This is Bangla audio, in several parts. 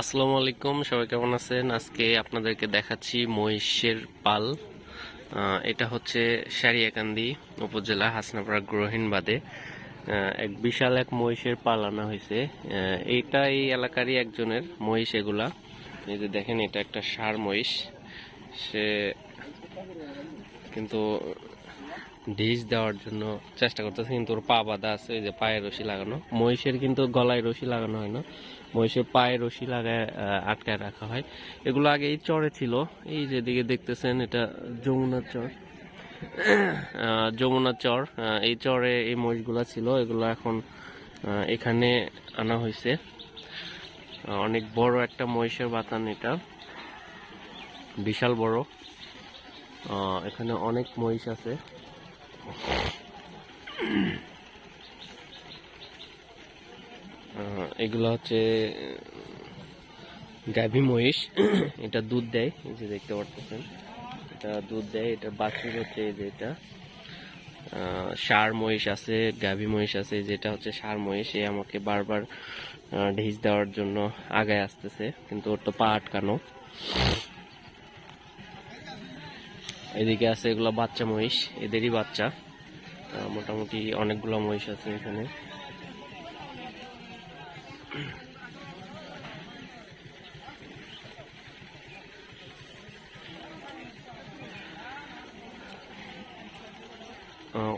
আসসালামু আলাইকুম, সবাই কেমন আছেন? আজকে আপনাদেরকে দেখাচ্ছি মহিষের পাল। এটা হচ্ছে সারিয়াকান্দি উপজেলা হাসনাপাড়া গ্রহীণ বাদে। এক বিশাল এক মহিষের পাল আনা হয়েছে। এইটা এই এলাকারই একজনের মহিষ এগুলা। এই যে দেখেন, এটা একটা সার মহিষ। সে কিন্তু ঢিস দেওয়ার জন্য চেষ্টা করতেছে কিন্তু ওর পা বাঁধা আছে যে পায়ে রশি লাগানো। মহিষের কিন্তু গলায় রশি লাগানো হয় না। মহিষের পায়ে রশি লাগায় আটকায় রাখা হয়। এগুলো আগে এই চরে ছিল। এই যেদিকে দেখতেছেন এটা যমুনার চর। আহ, যমুনার চর এই চরে এই মহিষগুলা ছিল। এগুলো এখন এখানে আনা হয়েছে। অনেক বড় একটা মহিষের বাতান এটা। বিশাল বড়। এখানে অনেক মহিষ আছে। এগুলো হচ্ছে গাভী মহিষ। এটা দুধ দেয়, এই যে দেখতে পারতেছেন। এটা দুধ দেয়, এটা বাছুর হচ্ছে, এই যে এটা। ষাঁড় মহিষ আছে, গাভী মহিষ আছে যেটা হচ্ছে ষাঁড় মহিষ। এ আমাকে বারবার ঢিস দেওয়ার জন্য আগায় আসতেছে, কিন্তু ওর তো পা আটকানো। এদিকে আছে এগুলো বাচ্চা মহিষ, এদেরই বাচ্চা। মোটামুটি অনেকগুলো মহিষ আছে এখানে।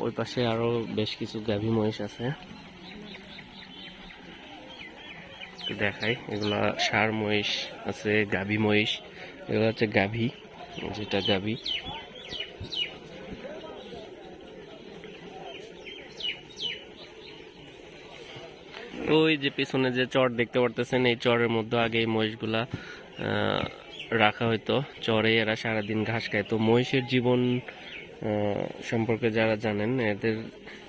ওই পাশে আরও বেশ কিছু গাভী মহিষ আছে। দেখাই, এগুলা ষাঁড় মহিষ আছে, গাভী মহিষ। এগুলো হচ্ছে গাভী, যেটা গাভী। ওই যে পিছনে যে চর দেখতে পারতেছেন, এই চরের মধ্যে আগে এই মহিষগুলা রাখা হইতো। চরে এরা সারাদিন ঘাস খায়। তো মহিষের জীবন সম্পর্কে যারা জানেন, এদের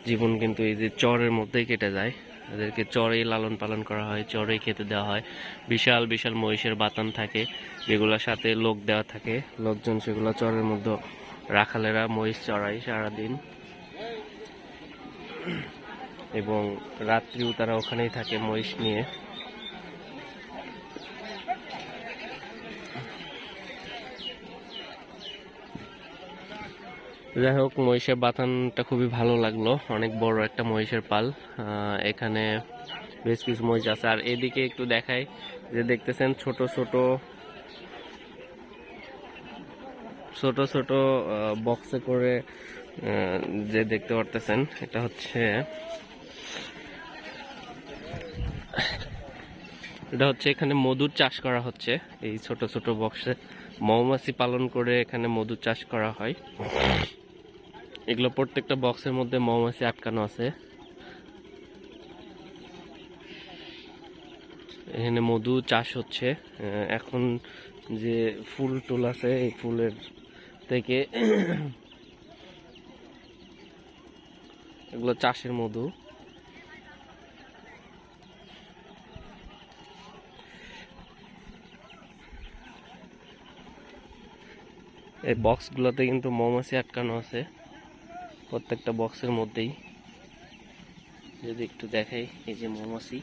জীবন কিন্তু এই যে চরের মধ্যেই কেটে যায়। এদেরকে চরেই লালন পালন করা হয়, চরেই খেতে দেওয়া হয়। বিশাল বিশাল মহিষের বাতান থাকে, যেগুলোর সাথে লোক দেওয়া থাকে। লোকজন সেগুলো চরের মধ্যে রাখালেরা মহিষ চড়ায় সারাদিন। এবং রাত্রিও তারা ওখানেই থাকে মহিষ নিয়ে। যাই হোক, মহিষের বাথানটা খুবই ভালো লাগল। অনেক বড় একটা মহিষের পাল। এখানে বেশ কিছু মহিষ আছে। আর এদিকে একটু দেখাই যে দেখতেছেন ছোট ছোট ছোট ছোট বক্সে করে যে দেখতে পারতেছেন, এটা হচ্ছে এটা হচ্ছে এখানে মধুর চাষ করা হচ্ছে, এই ছোট ছোট বক্সে মৌমাছি পালন করে এখানে মধুর চাষ করা হয়। এগুলো প্রত্যেকটা বক্সের মধ্যে মৌমাছি আটকানো আছে। এখানে মধু চাষ হচ্ছে এখন যে ফুল টুল আছে, এই ফুলের থেকে এগুলো চাষের মধু। এই বক্সগুলোতে কিন্তু মৌমাছি আটকানো আছে, প্রত্যেকটা বক্সের মধ্যেই। যদি একটু দেখাই, এই যে মৌমাছি।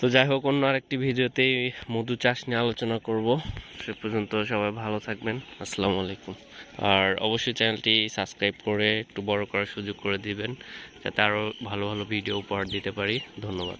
তো যাই হোক, অন্য আরেকটি ভিডিওতেই মধু চাষ নিয়ে আলোচনা করব। সে পর্যন্ত সবাই ভালো থাকবেন। আসসালামু আলাইকুম। আর অবশ্যই চ্যানেলটি সাবস্ক্রাইব করে একটু বড় করার সুযোগ করে দিবেন, যাতে আরও ভালো ভালো ভিডিও উপহার দিতে পারি। ধন্যবাদ।